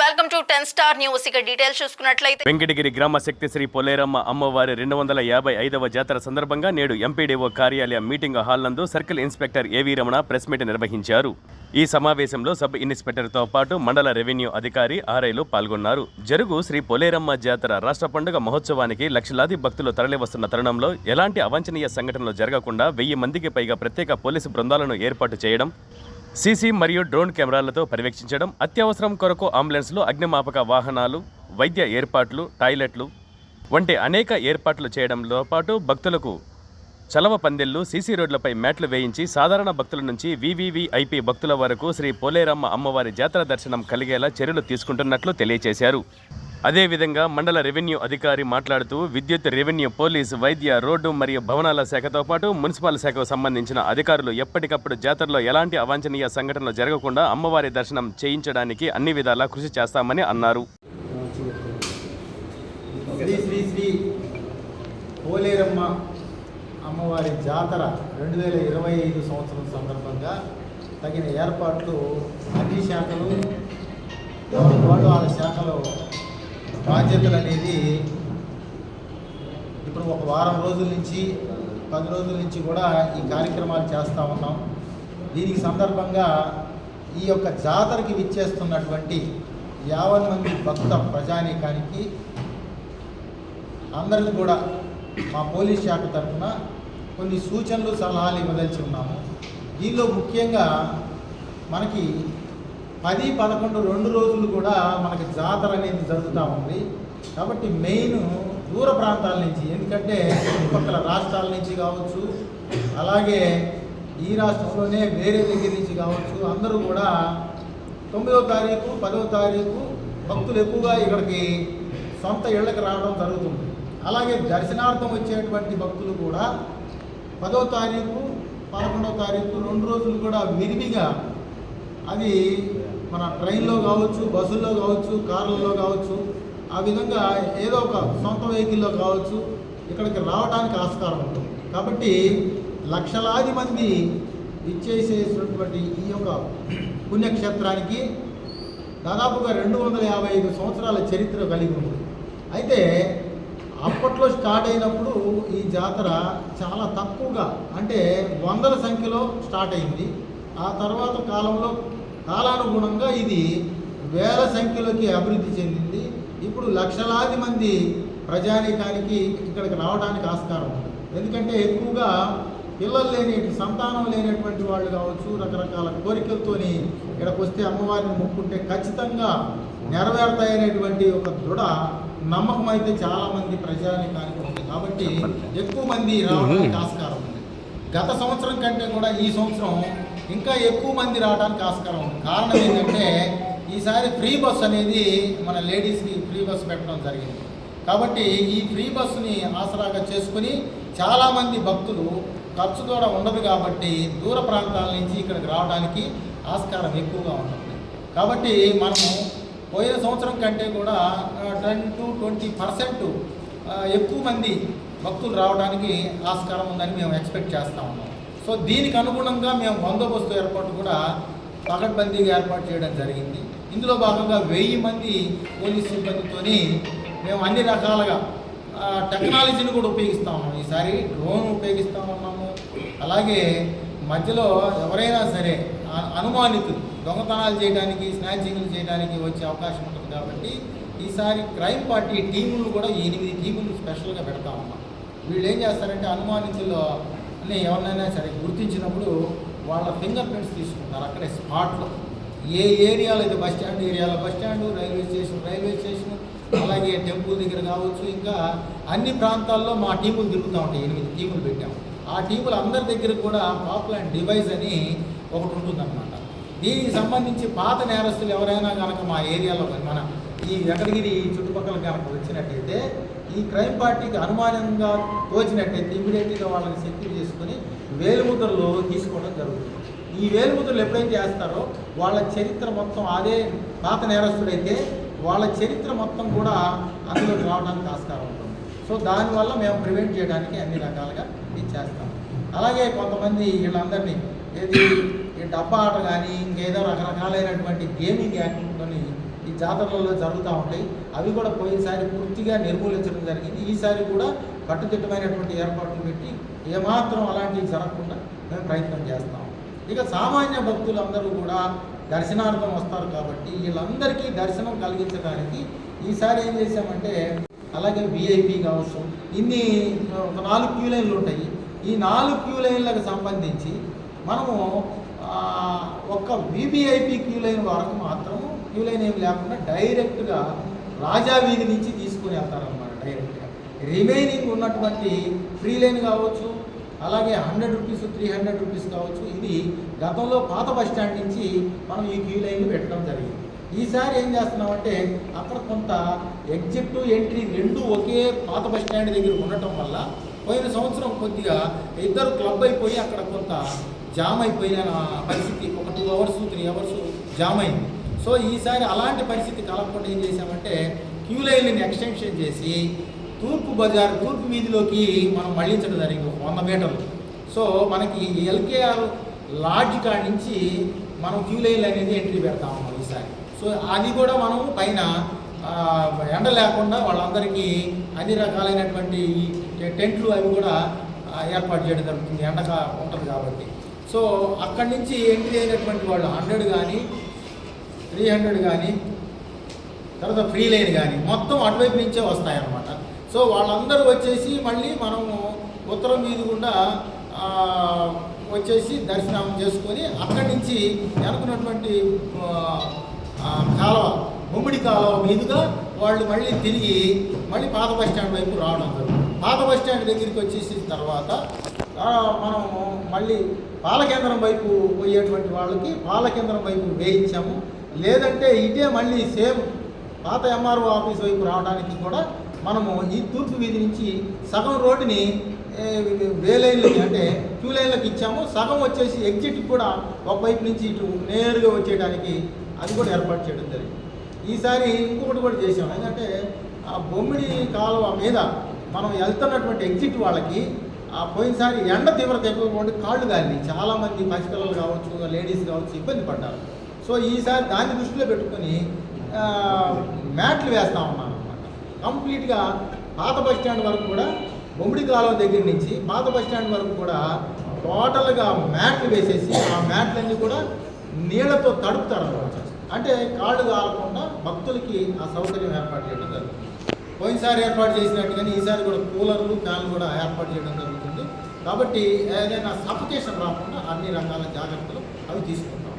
Welcome to ten star news. ఇక details చూసుకున్నట్లయితే వెంకటగిరి గ్రామ శక్తి శ్రీ పొలేరమ్మ అమ్మవారి రెండు వందల యాభై ఐదవ జాతర సందర్భంగా నేడు ఎంపీడీఓ కార్యాలయ మీటింగ్ హాల్ నందు circle inspector A V Ramana press meet నిర్వహించారు. ఈ సమావేశంలో సబ్ ఇన్స్పెక్టర్తో పాటు మండల రెవెన్యూ అధికారి ఆర్ఐలు పాల్గొన్నారు. జరుగు శ్రీ పొలేరమ్మ జాతర రాష్ట్ర పండుగ మహోత్సవానికి లక్షలాది భక్తులు తరలివస్తున్న తరుణంలో ఎలాంటి అవాంఛనీయ సంఘటనలు జరగకుండా వెయ్యి మందికి పైగా ప్రత్యేక పోలీసు బృందాలను ఏర్పాటు చేయడం సీసీ మరియు డ్రోన్ కెమెరాలతో పర్యవేక్షించడం అత్యవసరం కొరకు అంబులెన్స్లు అగ్నిమాపక వాహనాలు వైద్య ఏర్పాట్లు టాయిలెట్లు వంటి అనేక ఏర్పాట్లు చేయడంతో పాటు భక్తులకు చలవ పందెళ్ళు సీసీ రోడ్లపై మ్యాట్లు వేయించి సాధారణ భక్తుల నుంచి వివివిఐపి భక్తుల వరకు శ్రీ పోలేరమ్మ అమ్మవారి జాతర దర్శనం కలిగేలా చర్యలు తీసుకుంటున్నట్లు తెలియజేశారు అదేవిధంగా మండల రెవెన్యూ అధికారి మాట్లాడుతూ విద్యుత్ రెవెన్యూ పోలీసు వైద్య రోడ్డు మరియు భవనాల శాఖతో పాటు మున్సిపల్ శాఖకు సంబంధించిన అధికారులు ఎప్పటికప్పుడు జాతరలో ఎలాంటి అవాంఛనీయ సంఘటనలు జరగకుండా అమ్మవారి దర్శనం చేయించడానికి అన్ని విధాలా కృషి చేస్తామని అన్నారు. శ్రీ శ్రీ శ్రీ పోలేరమ్మ అమ్మవారి జాతర రెండు వేల ఇరవై ఐదు సంవత్సరం సందర్భంగా తగిన ఏర్పాట్లు అన్ని శాఖలు వాళ్ళు వాళ్ళ శాఖలో బాధ్యతలు అనేది ఇప్పుడు ఒక వారం రోజుల నుంచి పది రోజుల నుంచి కూడా ఈ కార్యక్రమాలు చేస్తూ ఉన్నాం. దీనికి సందర్భంగా ఈ యొక్క జాతరకి విచ్చేస్తున్నటువంటి యావన్ మంది భక్త ప్రజానీకానికి అందరిని కూడా మా పోలీస్ శాఖ తరఫున కొన్ని సూచనలు సలహాలు ఇవ్వదలిచి ఉన్నాము. దీనిలో ముఖ్యంగా మనకి పది పదకొండు రెండు రోజులు కూడా మనకి జాతర అనేది జరుగుతూ ఉంది. కాబట్టి మెయిన్ దూర ప్రాంతాల నుంచి ఎందుకంటే చుట్టుపక్కల రాష్ట్రాల నుంచి కావచ్చు అలాగే ఈ రాష్ట్రంలోనే వేరే దగ్గర నుంచి కావచ్చు అందరూ కూడా తొమ్మిదో తారీఖు పదో తారీఖు భక్తులు ఎక్కువగా ఇక్కడికి సొంత ఇళ్ళకి రావడం జరుగుతుంది. అలాగే దర్శనార్థం వచ్చేటువంటి భక్తులు కూడా పదో తారీఖు పదకొండో తారీఖు రెండు రోజులు కూడా విరివిగా అది మన ట్రైన్లో కావచ్చు బస్సుల్లో కావచ్చు కార్లలో కావచ్చు ఆ విధంగా ఏదో ఒక సొంత వెహికల్లో కావచ్చు ఇక్కడికి రావడానికి ఆస్కారం ఉంటుంది. కాబట్టి లక్షలాది మంది ఇచ్చేసేసినటువంటి ఈ యొక్క పుణ్యక్షేత్రానికి దాదాపుగా రెండు వందల యాభై ఐదు సంవత్సరాల చరిత్ర కలిగి ఉంది. అయితే అప్పట్లో స్టార్ట్ అయినప్పుడు ఈ జాతర చాలా తక్కువగా అంటే వందల సంఖ్యలో స్టార్ట్ అయింది. ఆ తర్వాత కాలంలో కాలానుగుణంగా ఇది వేల సంఖ్యలోకి అభివృద్ధి చెందింది. ఇప్పుడు లక్షలాది మంది ప్రజానీకానికి ఇక్కడికి రావడానికి ఆస్కారం ఉంది. ఎందుకంటే ఎక్కువగా పిల్లలు లేని సంతానం లేనటువంటి వాళ్ళు కావచ్చు రకరకాల కోరికలతోని ఇక్కడికి వస్తే అమ్మవారిని మొక్కుంటే ఖచ్చితంగా నెరవేరుతాయనేటువంటి ఒక దృఢ నమ్మకం అయితే చాలా మంది ప్రజానీకానికి ఉంది. కాబట్టి ఎక్కువ మంది రావడానికి ఆస్కారం ఉంది. గత సంవత్సరం కంటే కూడా ఈ సంవత్సరం ఇంకా ఎక్కువ మంది రావడానికి ఆస్కారం ఉంది. కారణం ఏంటంటే ఈసారి ఫ్రీ బస్ అనేది మన లేడీస్కి ఫ్రీ బస్ పెట్టడం జరిగింది. కాబట్టి ఈ ఫ్రీ బస్సుని ఆసరాగా చేసుకుని చాలామంది భక్తులు ఖర్చు కూడా ఉండదు కాబట్టి దూర ప్రాంతాల నుంచి ఇక్కడికి రావడానికి ఆస్కారం ఎక్కువగా ఉంటుంది కాబట్టి మనము పోయిన సంవత్సరం కంటే కూడా టెన్ టు ట్వంటీ పర్సెంట్ ఎక్కువ మంది భక్తులు రావడానికి ఆస్కారం ఉందని మేము ఎక్స్పెక్ట్ చేస్తూ ఉన్నాం. సో దీనికి అనుగుణంగా మేము బందోబస్తు ఏర్పాటు కూడా పకడ్బందీగా ఏర్పాటు చేయడం జరిగింది. ఇందులో భాగంగా వెయ్యి మంది పోలీస్ సిబ్బందితోని మేము అన్ని రకాలుగా టెక్నాలజీని కూడా ఉపయోగిస్తూ ఉన్నాము ఈసారి డ్రోన్ ఉపయోగిస్తూ ఉన్నాము. అలాగే మధ్యలో ఎవరైనా సరే అనుమానితులు దొంగతనాలు చేయడానికి స్నాచింగ్లు చేయడానికి వచ్చే అవకాశం ఉంటుంది కాబట్టి ఈసారి క్రైమ్ పార్టీ టీములు కూడా ఎనిమిది టీములు స్పెషల్గా పెడతా ఉన్నాం. వీళ్ళు ఏం చేస్తారంటే అనుమానితుల్లో అన్నీ ఎవరినైనా సరే గుర్తించినప్పుడు వాళ్ళ ఫింగర్ ప్రింట్స్ తీసుకుంటారు అక్కడే స్పాట్లో ఏ ఏరియాలో అయితే బస్ స్టాండ్ ఏరియాలో bus stand railway station railway station అలాగే టెంపుల్ దగ్గర కావచ్చు ఇంకా అన్ని ప్రాంతాల్లో మా టీములు తిరుగుతూ ఉంటాయి. ఎనిమిది టీములు పెట్టాము ఆ టీములు అందరి దగ్గర కూడా పాపులర్ డివైస్ అని ఒకటి ఉంటుందన్నమాట. దీనికి సంబంధించి పాత నేరస్తులు ఎవరైనా కనుక మా ఏరియాలో మన ఈ వెంకటగిరి చుట్టుపక్కల కనుక వచ్చినట్టయితే ఈ క్రైమ్ పార్టీకి అనుమానంగా తోచినట్టయితే ఇమీడియట్గా వాళ్ళని సెక్యూర్ చేసుకొని వేలుముద్రలు తీసుకోవడం జరుగుతుంది. ఈ వేలుముద్రలు ఎప్పుడైతే చేస్తారో వాళ్ళ చరిత్ర మొత్తం అదే పాత నేరస్తుడైతే వాళ్ళ చరిత్ర మొత్తం కూడా అందులోకి రావడానికి ఆస్కారం ఉంటుంది. సో దానివల్ల మేము ప్రివెంట్ చేయడానికి అన్ని రకాలుగా ఇది చేస్తాం. అలాగే కొంతమంది వీళ్ళందరినీ ఏది డబ్బా ఆట కానీ ఇంకేదో రకరకాలైనటువంటి గేమింగ్ యాక్టివిటీని ఈ జాతరలలో జరుగుతూ ఉంటాయి. అవి కూడా పోయినసారి పూర్తిగా నిర్మూలించడం జరిగింది. ఈసారి కూడా కట్టుదిట్టమైనటువంటి ఏర్పాట్లు పెట్టి ఏమాత్రం అలాంటివి జరగకుండా మేము ప్రయత్నం చేస్తాం. ఇక సామాన్య భక్తులందరూ కూడా దర్శనార్థం వస్తారు కాబట్టి వీళ్ళందరికీ దర్శనం కలిగించడానికి ఈసారి ఏం చేశామంటే అలాగే విఐపి కావచ్చు ఇన్ని ఒక నాలుగు క్యూ లైన్లు ఉంటాయి. ఈ నాలుగు క్యూ లైన్లకు సంబంధించి మనము ఒక్క వివిఐపి క్యూ లైన్ వరకు మాత్రం క్యూ లైన్ ఏమి లేకుండా డైరెక్ట్గా రాజా వీధి నుంచి తీసుకుని వెళ్తారనమాట డైరెక్ట్గా రిమైనింగ్ ఉన్నటువంటి ఫ్రీ లైన్ కావచ్చు అలాగే hundred rupees three hundred rupees కావచ్చు ఇది గతంలో పాత బస్ స్టాండ్ నుంచి మనం ఈ క్యూ లైన్లు పెట్టడం జరిగింది. ఈసారి ఏం చేస్తున్నామంటే అక్కడ కొంత ఎగ్జిట్ ఎంట్రీ రెండు ఒకే పాత బస్ స్టాండ్ దగ్గర ఉండటం వల్ల పోయిన సంవత్సరం కొద్దిగా ఇద్దరు క్లబ్ అయిపోయి అక్కడ కొంత జామ్ అయిపోయిన పరిస్థితి ఒక two hours three hours jam అయింది. సో ఈసారి అలాంటి పరిస్థితి కలగకుండా ఏం చేశామంటే క్యూ లైన్ని ఎక్స్టెన్షన్ చేసి తూర్పు బజార్ తూర్పు వీధిలోకి మనం మళ్ళించడం జరిగింది ఒక వంద మీటర్లు. సో మనకి ఎల్కేఆర్ లాడ్జ్ కాడ నుంచి మనం క్యూ లైన్ అనేది ఎంట్రీ పెడతా ఉన్నాం ఈసారి. సో అది కూడా మనం పైన ఎండ లేకుండా వాళ్ళందరికీ అన్ని రకాలైనటువంటి టెంట్లు అవి కూడా ఏర్పాటు చేయడం జరుగుతుంది. ఎండగా ఉంటుంది కాబట్టి. సో అక్కడి నుంచి ఎంట్రీ అయినటువంటి వాళ్ళు హండ్రెడ్ కానీ త్రీ హండ్రెడ్ కానీ తర్వాత ఫ్రీ లైన్ కానీ మొత్తం అటువైపు నుంచే వస్తాయన్నమాట. సో వాళ్ళందరూ వచ్చేసి మళ్ళీ మనము ఉత్తరం వీధి గుండా వచ్చేసి దర్శనం చేసుకొని అక్కడి నుంచి వెనుకున్నటువంటి కాలువ ముమ్మిడి కాలువ మీదుగా వాళ్ళు మళ్ళీ తిరిగి మళ్ళీ పాత బస్ స్టాండ్ వైపు రావడం పాత బస్ స్టాండ్ దగ్గరికి వచ్చేసిన తర్వాత మనము మనం మళ్ళీ పాలకేంద్రం వైపు పోయేటువంటి వాళ్ళకి పాలకేంద్రం వైపు వేయించాము. లేదంటే ఇదే మళ్ళీ సేమ్ పాత ఎంఆర్ఓ ఆఫీస్ వైపు రావడానికి కూడా మనము ఈ తూర్పు వీధి నుంచి సగం రోడ్డుని వే లైన్లకి అంటే టూ లైన్లకు ఇచ్చాము. సగం వచ్చేసి ఎగ్జిట్ కూడా ఒకవైపు నుంచి ఇటు నేరుగా వచ్చేయడానికి అది కూడా ఏర్పాటు చేయడం జరిగింది. ఈసారి ఇంకొకటి కూడా చేసాం ఎందుకంటే ఆ బొమ్మిడి కాలువ మీద మనం వెళ్తున్నటువంటి ఎగ్జిట్ వాళ్ళకి ఆ పోయినసారి ఎండ తీవ్రత ఎక్కువ ఉండి కాళ్ళు కానీ చాలామంది పసిపిల్లలు కావచ్చు లేడీస్ కావచ్చు ఇబ్బంది పడ్డారు. సో ఈసారి దాన్ని దృష్టిలో పెట్టుకొని మ్యాట్లు వేస్తా ఉన్నాను అనమాట కంప్లీట్గా పాత బస్ స్టాండ్ వరకు కూడా బొమ్మిడి కాలం దగ్గర నుంచి పాత బస్ స్టాండ్ వరకు కూడా టోటల్గా మ్యాట్లు వేసేసి ఆ మ్యాట్లన్నీ కూడా నీళ్ళతో తడుపుతారు అనమాట అంటే కాళ్ళు కాలకుండా భక్తులకి ఆ సౌకర్యం ఏర్పాటు చేయడం జరుగుతుంది. పోయినసారి ఏర్పాటు చేసినట్టుగానే ఈసారి కూడా కూలర్లు ఫ్యాన్లు కూడా ఏర్పాటు చేయడం జరుగుతుంది. కాబట్టి ఏదైనా సఫికేషన్ రాకుండా అన్ని రకాల జాగ్రత్తలు అవి తీసుకుంటాం.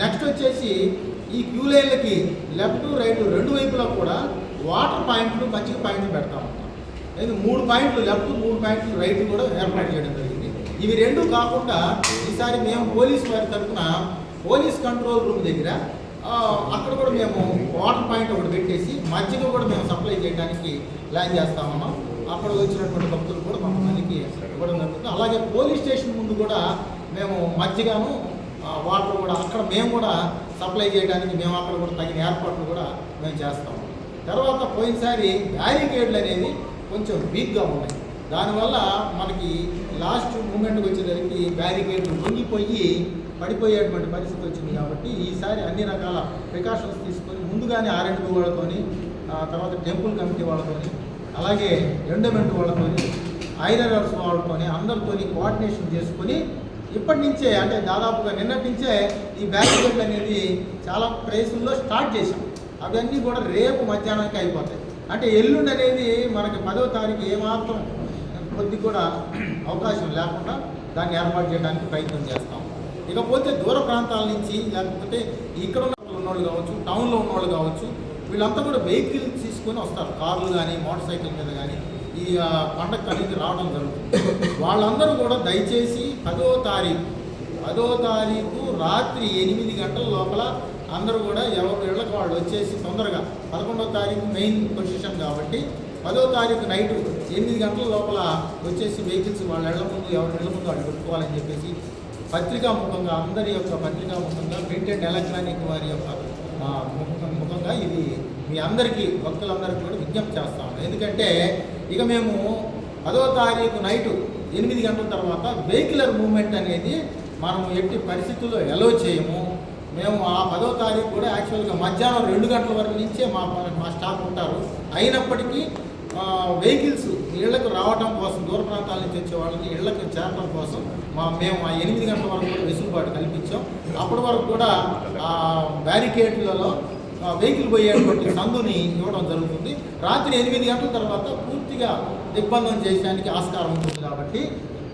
నెక్స్ట్ వచ్చేసి ఈ క్యూ లైన్లకి లెఫ్ట్ రైట్ రెండు వైపులా కూడా వాటర్ పాయింట్లు మంచి పాయింట్లు పెడతా ఉంటాం ఇది మూడు పాయింట్లు లెఫ్ట్ మూడు పాయింట్లు రైట్ కూడా ఏర్పాటు చేయడం జరిగింది. ఇవి రెండు కాకుండా ఈసారి మేము పోలీస్ వారి తరఫున పోలీస్ కంట్రోల్ రూమ్ దగ్గర అక్కడ కూడా మేము వాటర్ పాయింట్ ఒకటి పెట్టేసి మజ్జిగ కూడా మేము సప్లై చేయడానికి ప్లాన్ చేస్తామన్నాం అక్కడ వచ్చినటువంటి భక్తులు కూడా కొంతమందికి ఇవ్వడం జరుగుతుంది. అలాగే పోలీస్ స్టేషన్ ముందు కూడా మేము మజ్జిగను వాటర్ కూడా అక్కడ మేము కూడా సప్లై చేయడానికి మేము అక్కడ కూడా తగిన ఏర్పాట్లు కూడా మేము చేస్తాము తర్వాత పోయినసారి బ్యారికేడ్లు అనేది కొంచెం వీక్గా ఉన్నాయి. దానివల్ల మనకి లాస్ట్ మూమెంట్కి వచ్చేసరికి బ్యారికేడ్లు మునిగిపోయి పడిపోయేటువంటి పరిస్థితి వచ్చింది కాబట్టి ఈసారి అన్ని రకాల ప్రికాషన్స్ తీసుకొని ముందుగానే ఆర్ఎండ్ వాళ్ళతోని తర్వాత టెంపుల్ కమిటీ వాళ్ళతోని అలాగే ఎండోమెంట్ వాళ్ళతో ఐరర్స్ వాళ్ళతో అందరితో కోఆర్డినేషన్ చేసుకొని ఇప్పటి నుంచే అంటే దాదాపుగా నిన్నటి నుంచే ఈ బ్యారికేడ్లు అనేది చాలా ప్లేసుల్లో స్టార్ట్ చేశాం. అవన్నీ కూడా రేపు మధ్యాహ్నానికి అయిపోతాయి. అంటే ఎల్లుండి అనేది మనకి పదో తారీఖు ఏమాత్రం కొద్ది కూడా అవకాశం లేకుండా దాన్ని ఏర్పాటు చేయడానికి ప్రయత్నం చేస్తాం. ఇకపోతే దూర ప్రాంతాల నుంచి లేకపోతే ఇక్కడ ఉన్న ఉన్నోళ్ళు కావచ్చు టౌన్లో ఉన్నోళ్ళు కావచ్చు వీళ్ళంతా కూడా వెహికల్ తీసుకొని వస్తారు. కార్లు కానీ మోటార్ సైకిల్ మీద కానీ ఈ పండగ అనేది రావడం జరుగుతుంది. వాళ్ళందరూ కూడా దయచేసి పదో తారీఖు పదో తారీఖు రాత్రి ఎనిమిది గంటల లోపల అందరూ కూడా ఎవరి ఇళ్ళకి వాళ్ళు వచ్చేసి తొందరగా పదకొండో తారీఖు మెయిన్ పొజిషన్ కాబట్టి పదో తారీఖు నైట్ ఎనిమిది గంటల లోపల వచ్చేసి వెహికల్స్ వాళ్ళ ఇళ్ళ ముందు ఎవరి ఇళ్ళ ముందు వాళ్ళు పెట్టుకోవాలని చెప్పేసి పత్రికా ముఖంగా అందరి యొక్క పత్రికా ముఖంగా ప్రింట్ అండ్ ఎలక్ట్రానిక్ వారి యొక్క ఆ, ఇది మీ అందరికీ భక్తులందరికీ కూడా విజ్ఞప్తి చేస్తాం ఎందుకంటే ఇక మేము పదో తారీఖు నైటు ఎనిమిది గంటల తర్వాత వెహికులర్ మూమెంట్ అనేది మనం ఎట్టి పరిస్థితుల్లో ఎలో చేయము. మేము ఆ పదో తారీఖు కూడా యాక్చువల్గా మధ్యాహ్నం రెండు గంటల వరకు నుంచే మా మా స్టాఫ్ ఉంటారు. అయినప్పటికీ వెహికల్స్ ఇళ్ళకు రావడం కోసం దూర ప్రాంతాల నుంచి వచ్చే వాళ్ళకి ఇళ్ళకు చేరడం కోసం మా మేము ఆ ఎనిమిది గంటల వరకు కూడా వెసులుబాటు కల్పించాం. అప్పటి వరకు కూడా బ్యారికేడ్లలో వెహికల్ పోయేటువంటి సందుని ఇవ్వడం జరుగుతుంది. రాత్రి ఎనిమిది గంటల తర్వాత పూర్తిగా దిగ్బంధం చేయడానికి ఆస్కారం ఉంటుంది కాబట్టి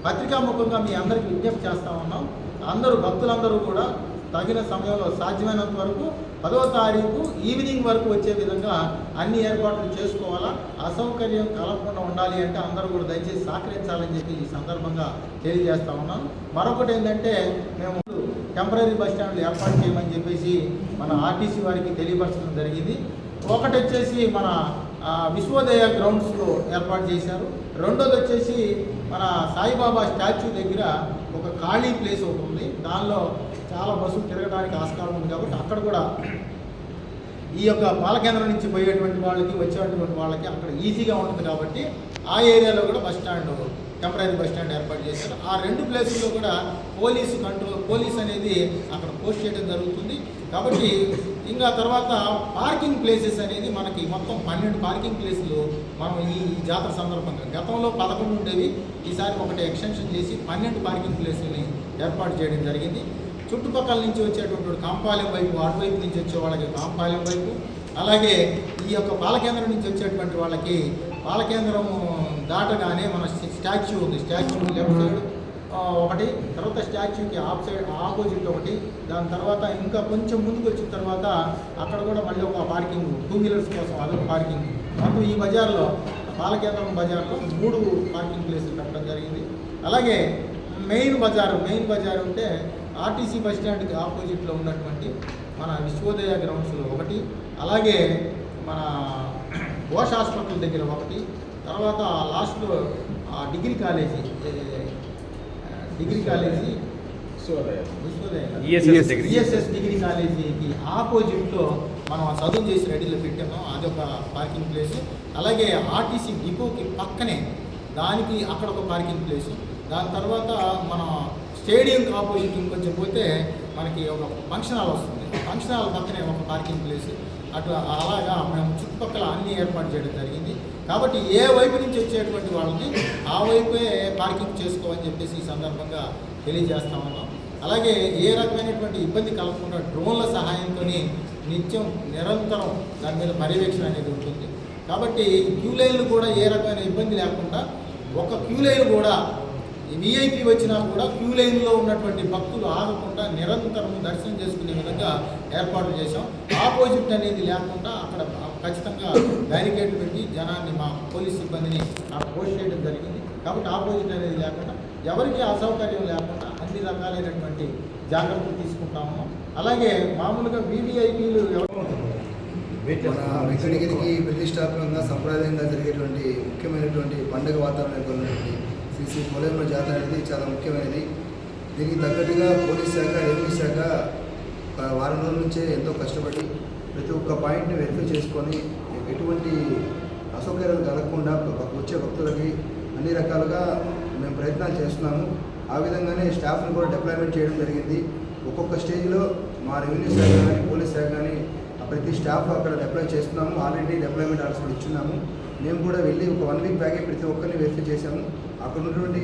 పత్రికాముఖంగా మీ అందరికీ విజ్ఞప్తి చేస్తా ఉన్నాం. అందరూ భక్తులందరూ కూడా తగిన సమయంలో సాధ్యమైనంత వరకు పదవ తారీఖు ఈవినింగ్ వరకు వచ్చే విధంగా అన్ని ఏర్పాట్లు చేసుకోవాలా? అసౌకర్యం కలగకుండా ఉండాలి అంటే అందరూ కూడా దయచేసి సహకరించాలని చెప్పి ఈ సందర్భంగా తెలియజేస్తా ఉన్నాను. మరొకటి ఏంటంటే మేము టెంపరీ బస్ స్టాండ్లు ఏర్పాటు చేయమని చెప్పేసి మన ఆర్టీసీ వారికి తెలియపరచడం జరిగింది. ఒకటి వచ్చేసి మన విశ్వోదయ గ్రౌండ్స్లో ఏర్పాటు చేశారు. రెండోది వచ్చేసి మన సాయిబాబా స్టాచ్యూ దగ్గర ఒక ఖాళీ ప్లేస్ ఒకటి ఉంది. దానిలో చాలా బస్సులు తిరగడానికి ఆస్కారం ఉంది కాబట్టి అక్కడ కూడా ఈ యొక్క బాలకేంద్రం నుంచి పోయేటువంటి వాళ్ళకి వచ్చేటువంటి వాళ్ళకి అక్కడ ఈజీగా ఉంటుంది కాబట్టి ఆ ఏరియాలో కూడా bus stand temporary bus stand ఏర్పాటు చేశారు. ఆ రెండు ప్లేసుల్లో కూడా పోలీసు కంట్రోల్ పోలీస్ అనేది అక్కడ పోస్ట్ చేయడం జరుగుతుంది. కాబట్టి ఇంకా తర్వాత పార్కింగ్ ప్లేసెస్ అనేది మనకి మొత్తం పన్నెండు పార్కింగ్ ప్లేసులు మనం ఈ జాతర సందర్భంగా గతంలో పదకొండు ఉండేవి. ఈసారి ఒకటి ఎక్స్టెన్షన్ చేసి పన్నెండు పార్కింగ్ ప్లేసులని ఏర్పాటు చేయడం జరిగింది. చుట్టుపక్కల నుంచి వచ్చేటువంటి కాంపాలెం వైపు అటువైపు నుంచి వచ్చే వాళ్ళకి కాంపాలెం వైపు అలాగే ఈ యొక్క పాలకేంద్రం నుంచి వచ్చేటువంటి వాళ్ళకి పాలకేంద్రం దాటగానే మన స్టాచ్యూ ఉంది స్టాచ్యూ లెఫ్ట్ సైడ్. ఒకటి తర్వాత స్టాచ్యూకి ఆప్ సైడ్ ఆపోజిట్ ఒకటి. దాని తర్వాత ఇంకా కొంచెం ముందుకు వచ్చిన తర్వాత అక్కడ కూడా మళ్ళీ ఒక పార్కింగ్ టూ వీలర్స్ కోసం అదొక పార్కింగ్. మొత్తం ఈ బజార్లో పాలకేంద్రం బజార్లో మూడు పార్కింగ్ ప్లేసులు పెట్టడం జరిగింది. అలాగే మెయిన్ బజార్ మెయిన్ బజార్ ఉంటే ఆర్టీసీ బస్ స్టాండ్కి ఆపోజిట్లో ఉన్నటువంటి మన విశ్వోదయ గ్రౌండ్స్లో ఒకటి. అలాగే మన ఘోష్ హాస్పిటల్ దగ్గర ఒకటి. తర్వాత లాస్ట్లో ఆ degree college degree college Vishwodaya. ESS degree. ESS degree కాలేజీకి ఆపోజిట్లో మనం ఆ చదువు చేసి రెడీలో పెట్టాము. అదొక పార్కింగ్ ప్లేస్. అలాగే ఆర్టీసీ డిపోకి పక్కనే దానికి అక్కడ ఒక పార్కింగ్ ప్లేస్. దాని తర్వాత మన స్టేడియంకి ఆపోజిట్ ఇంకొంచెం పోతే మనకి ఒక ఫంక్షన్ హాల్ వస్తుంది. ఫంక్షన్ హాల్ పక్కనే ఒక పార్కింగ్ ప్లేస్. అట్లా అలాగా మేము చుట్టుపక్కల అన్ని ఏర్పాటు చేయడం జరిగింది. కాబట్టి ఏ వైపు నుంచి వచ్చేటువంటి వాళ్ళని ఆ వైపే పార్కింగ్ చేసుకోవని చెప్పేసి ఈ సందర్భంగా తెలియజేస్తా ఉన్నాం అలాగే ఏ రకమైనటువంటి ఇబ్బంది కలగకుండా డ్రోన్ల సహాయంతో నిత్యం నిరంతరం దాని మీద పర్యవేక్షణ అనేది ఉంటుంది. కాబట్టి క్యూ లైన్లు కూడా ఏ రకమైన ఇబ్బంది లేకుండా ఒక క్యూ లైన్ కూడా విఐపి వచ్చినా కూడా క్యూ లైన్లో ఉన్నటువంటి భక్తులు ఆగకుండా నిరంతరం దర్శనం చేసుకునే విధంగా ఏర్పాటు చేశాం. ఆపోజిట్ అనేది లేకుండా అక్కడ ఖచ్చితంగా బ్యారికేడ్ పెట్టి జనాన్ని మా పోలీస్ సిబ్బందిని నాకు పోస్ట్ చేయడం జరిగింది. కాబట్టి ఆపోజిట్ అనేది లేకుండా ఎవరికి అసౌకర్యం లేకుండా అన్ని రకాలైనటువంటి జాగ్రత్తలు తీసుకుంటాము. అలాగే మామూలుగా వీవీఐపీలు ఎవరికి మన వెంకటగిరికి ప్రతిష్టాత్మకంగా సంప్రదాయంగా జరిగేటువంటి ముఖ్యమైనటువంటి పండుగ వాతావరణం ఉన్నటువంటి శ్రీ శ్రీ జాతర అనేది చాలా ముఖ్యమైనది. దీనికి తగ్గట్టుగా పోలీస్ శాఖ రెవెన్యూ శాఖ వారం రోజుల నుంచే ఎంతో కష్టపడి ప్రతి ఒక్క పాయింట్ని వెరిఫై చేసుకొని ఎటువంటి అసౌకర్యాలు కలగకుండా వచ్చే భక్తులకి అన్ని రకాలుగా మేము ప్రయత్నాలు చేస్తున్నాము. ఆ విధంగానే స్టాఫ్ని కూడా డిప్లాయ్మెంట్ చేయడం జరిగింది. ఒక్కొక్క స్టేజ్లో మా రెవెన్యూ శాఖ కానీ పోలీస్ శాఖ కానీ ప్రతి స్టాఫ్ అక్కడ డిప్లాయ్ చేస్తున్నాము. ఆల్రెడీ డిప్లాయ్మెంట్ ఆర్డర్స్ కూడా ఇచ్చున్నాము. మేము కూడా వెళ్ళి ఒక వన్ వీక్ బ్యాగే ప్రతి ఒక్కరిని వెరిఫై చేశాము. అక్కడ ఉన్నటువంటి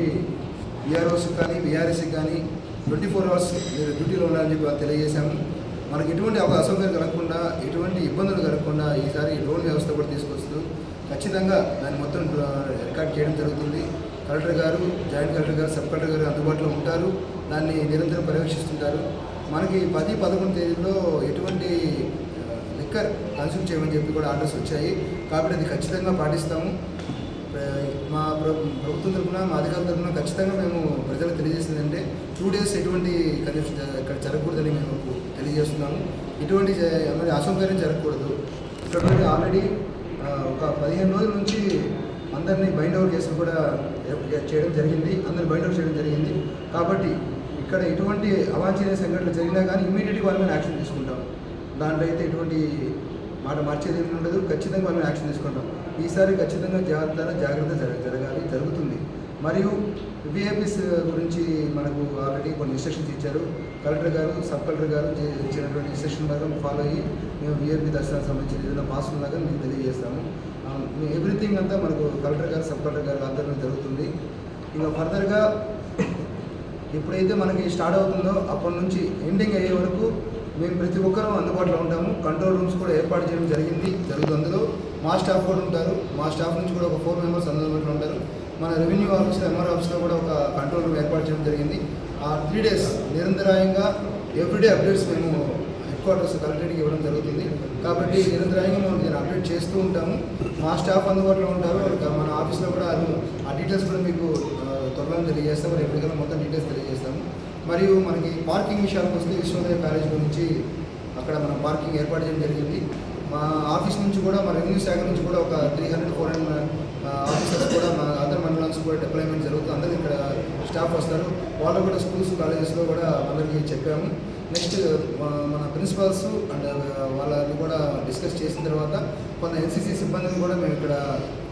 విఆర్ఓస్ కానీ విఆర్ఎస్కి కానీ ట్వంటీ ఫోర్ అవర్స్ మీరు డ్యూటీలో ఉండాలని చెప్పి తెలియజేశాము. మనకి ఎటువంటి ఒక అసౌకర్యం కలగకుండా ఎటువంటి ఇబ్బందులు కలగకుండా ఈసారి లోన్ వ్యవస్థ కూడా తీసుకొస్తూ ఖచ్చితంగా దాన్ని మొత్తం రికార్డ్ చేయడం జరుగుతుంది. కలెక్టర్ గారు జాయింట్ కలెక్టర్ గారు సబ్ కలెక్టర్ గారు అందుబాటులో ఉంటారు. దాన్ని నిరంతరం పర్యవేక్షిస్తుంటారు. మనకి పది పదకొండు తేదీల్లో ఎటువంటి లిక్కర్ కన్సూమ్ చేయమని చెప్పి కూడా ఆర్డర్స్ వచ్చాయి. కాబట్టి అది ఖచ్చితంగా పాటిస్తాము. మా ప్రభుత్వం తరఫున మా అధికారుల తరఫున ఖచ్చితంగా మేము ప్రజలకు తెలియజేసిందంటే టూ డేస్ ఎటువంటి కన్సూమ్ ఇక్కడ జరగకూడదని మేము తెలియజేస్తున్నాను. ఇటువంటి మరి అసౌకర్యం జరగకూడదు. ఇక్కడ ఆల్రెడీ ఒక పదిహేను రోజుల నుంచి అందరినీ బైండ్ అవుట్ చేసి కూడా చేయడం జరిగింది. అందరిని బైండ్ అవుట్ చేయడం జరిగింది. కాబట్టి ఇక్కడ ఎటువంటి అవాంఛనీయ సంఘటనలు జరిగినా కానీ ఇమీడియట్గా వాళ్ళ మీద యాక్షన్ తీసుకుంటాం. దాంట్లో అయితే ఎటువంటి మాట మార్చేది ఏమి ఉండదు. ఖచ్చితంగా మనం యాక్షన్ తీసుకుంటాం. ఈసారి ఖచ్చితంగా జాగ్రత్త జాగ్రత్త జరగ జరగాలి జరుగుతుంది. మరియు విఐపీస్ గురించి మనకు ఆల్రెడీ కొన్ని ఇన్స్ట్రక్షన్స్ ఇచ్చారు. కలెక్టర్ గారు సబ్ కలెక్టర్ గారు ఇచ్చినటువంటి సెషన్ ప్రకారం ఫాలో అయ్యి మేము విఐపీ దర్శనానికి సంబంధించిన ఏదైనా పాసులు లాగా మేము మీకు తెలియజేస్తాము. ఎవ్రీథింగ్ అంతా మనకు కలెక్టర్ గారు సబ్ కలెక్టర్ గారు ఆధ్వర్యంలో జరుగుతుంది. ఇంకా ఫర్దర్గా ఎప్పుడైతే మనకి స్టార్ట్ అవుతుందో అప్పటి నుంచి ఎండింగ్ అయ్యే వరకు మేము ప్రతి ఒక్కరూ అందుబాటులో ఉంటాము. కంట్రోల్ రూమ్స్ కూడా ఏర్పాటు చేయడం జరిగింది జరుగుతుంది అందులో. మా స్టాఫ్ కూడా ఉంటారు. మా స్టాఫ్ నుంచి కూడా ఒక ఫోర్ మెంబర్స్ అందుబాటులో ఉంటారు. మన రెవెన్యూ ఆఫీస్లో ఎంఆర్ ఆఫీస్లో కూడా ఒక కంట్రోల్ రూమ్ ఏర్పాటు చేయడం జరిగింది. త్రీ డేస్ నిరంతరాయంగా ఎవ్రీడే అప్డేట్స్ మేము హెడ్ క్వార్టర్స్ కలెక్టరేట్కి ఇవ్వడం జరుగుతుంది. కాబట్టి నిరంతరాయంగా మనం నేను అప్డేట్ చేస్తూ ఉంటాము. మా స్టాఫ్ అందుబాటులో ఉంటారు. మన ఆఫీస్లో కూడా అది ఆ డీటెయిల్స్ కూడా మీకు త్వరలో తెలియజేస్తాము. ఎప్పటికైనా మొత్తం డీటెయిల్స్ తెలియజేస్తాము. మరియు మనకి పార్కింగ్ విషయానికి వస్తే విశ్వోదయ కాలేజ్ గురించి అక్కడ మనం పార్కింగ్ ఏర్పాటు చేయడం జరిగింది. మా ఆఫీస్ నుంచి కూడా మా రెవెన్యూ శాఖ నుంచి కూడా ఒక three hundred four hundred officers కూడా మా అదర్ మండలాన్స్ కూడా డిప్లాయ్మెంట్ జరుగుతుంది. అందరూ ఇక్కడ స్టాఫ్ వస్తారు. వాళ్ళు కూడా స్కూల్స్ కాలేజెస్లో కూడా అందరికీ చెప్పాము. నెక్స్ట్ మన ప్రిన్సిపల్స్ అండ్ వాళ్ళని కూడా డిస్కస్ చేసిన తర్వాత కొంత ఎన్సీసీ సిబ్బందిని కూడా మేము ఇక్కడ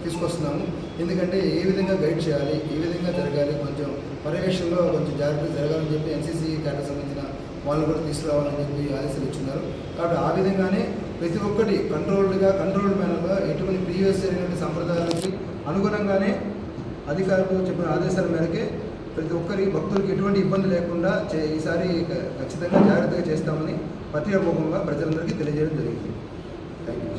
తీసుకొస్తున్నాము. ఎందుకంటే ఏ విధంగా గైడ్ చేయాలి ఏ విధంగా జరగాలి కొంచెం పర్యవేక్షణలో కొంచెం జాగ్రత్త జరగాలని చెప్పి ఎన్సీసీ క్యాడర్ సంబంధించిన వాళ్ళు కూడా తీసుకురావాలని చెప్పి ఆదేశాలు ఇచ్చున్నారు. కాబట్టి ఆ విధంగానే ప్రతి ఒక్కటి కంట్రోల్డ్గా కంట్రోల్డ్ మేనర్గా ఎటువంటి ప్రీవియస్ జరిగినటువంటి సంప్రదాయాలకి అనుగుణంగానే అధికారులు చెప్పిన ఆదేశాల మేరకే ప్రతి ఒక్కరి భక్తులకు ఎటువంటి ఇబ్బంది లేకుండా చే ఈసారి ఖచ్చితంగా జాగ్రత్తగా చేస్తామని పత్రికాపూర్వకంగా ప్రజలందరికీ తెలియజేయడం జరిగింది. Thank you